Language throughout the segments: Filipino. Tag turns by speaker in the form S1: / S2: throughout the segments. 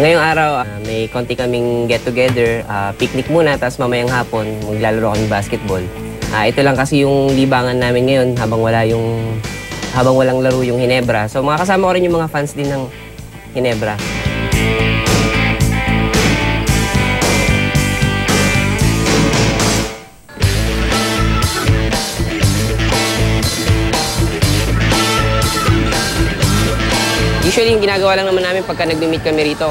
S1: ngayong araw, ah, may konti kaming get-together, ah, picnic muna, tapos mamayang hapon, maglalaro kami basketball. Ah, ito lang kasi yung libangan namin ngayon habang wala yung habang walang laro yung Hinebra. So mga kasama ko rin yung mga fans din ng Hinebra. Usually, yung ginagawa lang naman namin pagka nag-meet kami rito,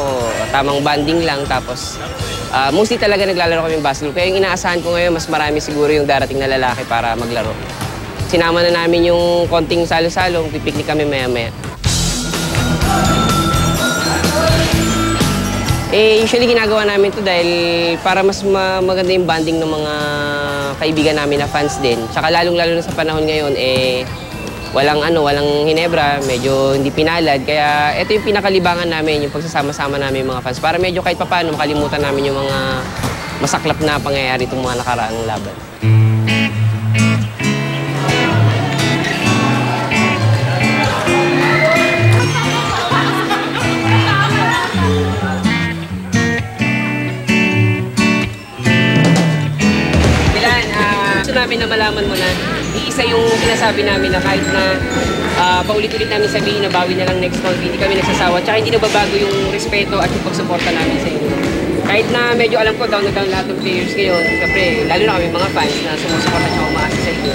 S1: tamang banding lang. Tapos, ah, mostly talaga naglalaro kami basketball. Kaya yung inaasahan ko ngayon, mas marami siguro yung darating na lalaki para maglaro. Sinama na namin yung konting salo-salo, pipiknik kami maya-maya. Eh, usually ginagawa namin to dahil para mas ma- maganda yung banding ng mga kaibigan namin na fans din. Tsaka lalong-lalo na sa panahon ngayon, eh, walang ano, walang hinebra, medyo hindi pinalad. Kaya ito yung pinakalibangan namin, yung pagsasama-sama namin mga fans. Para medyo kahit papano makalimutan namin yung mga masaklap na pangyayari itong mga nakaraang laban. Bilan, ah, gusto namin na malaman mo na iisa yung sinasabi namin na kahit na ah, paulit-ulit namin sabihin na bawi na lang next month, hindi kami nagsasawa. Tsaka hindi nababago yung respeto at yung pagsuporta namin sa inyo. Kahit na medyo alam ko down na down lahat ng players ngayon, siyempre, lalo na kami mga fans na sumusuporta at umaasa sa inyo.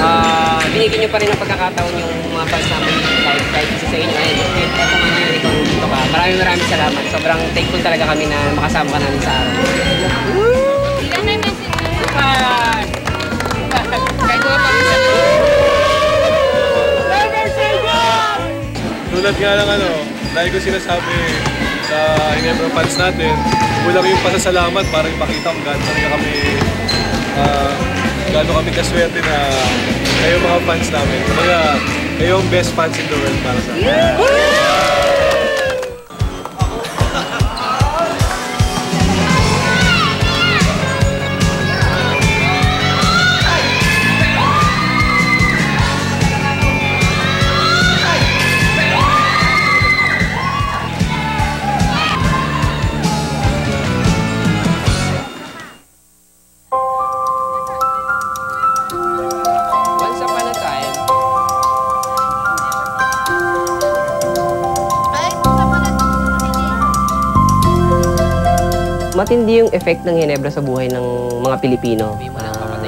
S1: Ah, binigyan nyo pa rin ng pagkakataon yung mga fans namin kahit, kahit isa sa inyo. Ayun, kahit eto nga ngayon, ikaw dito ka. Maraming maraming salamat. Sobrang thankful talaga kami na makasama ka namin sa araw. Bye!
S2: Tulad nga ng ano, dahil ko sinasabi sa Inebra fans natin, kulang yung pasasalamat para ipakita kung gaano talaga kami, uh, gaano kami kaswerte na kayo mga fans namin. Kumbaga, kayo ang best fans in the world para sa akin.
S1: Once matindi yung effect ng Hinebra sa buhay ng mga Pilipino. Ah,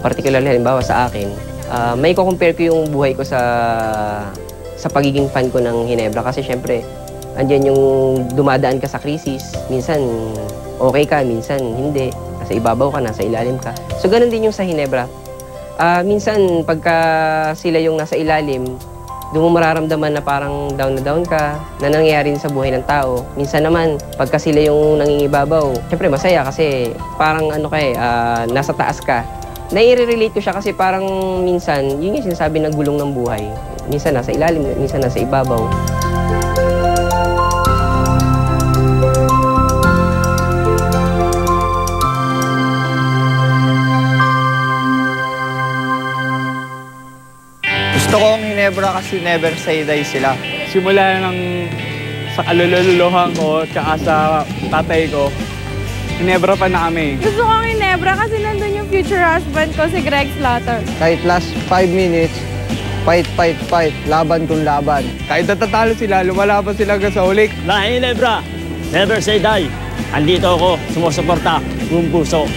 S1: particularly halimbawa sa akin, ah, may ko-compare ko yung buhay ko sa sa pagiging fan ko ng Hinebra kasi syempre andyan yung dumadaan ka sa krisis, minsan okay ka, minsan hindi. Nasa ibabaw ka, nasa ilalim ka. So ganun din yung sa Hinebra. Ah, minsan pagka sila yung nasa ilalim, doon mo mararamdaman na parang down na down ka, na nangyayari sa buhay ng tao. Minsan naman, pagka sila yung nangingibabaw, syempre masaya kasi parang ano ka ah, nasa taas ka. Nai-relate ko siya kasi parang minsan, yun yung sinasabi na gulong ng buhay. Minsan nasa ilalim, minsan nasa ibabaw.
S3: Hinebra kasi never say die sila.
S4: simula ng sa kalululuhan ko tsaka sa tatay ko, Hinebra pa na kami.
S5: Gusto ko ang Inebra kasi nandun yung future husband ko, si Greg Slaughter.
S3: Kahit last 5 minutes, fight, fight, fight, laban kung laban.
S4: Kahit natatalo sila, lumalaban sila hanggang sa ulik.
S6: Lahi Lebra, never say die. Andito ako, sumusuporta, buong puso.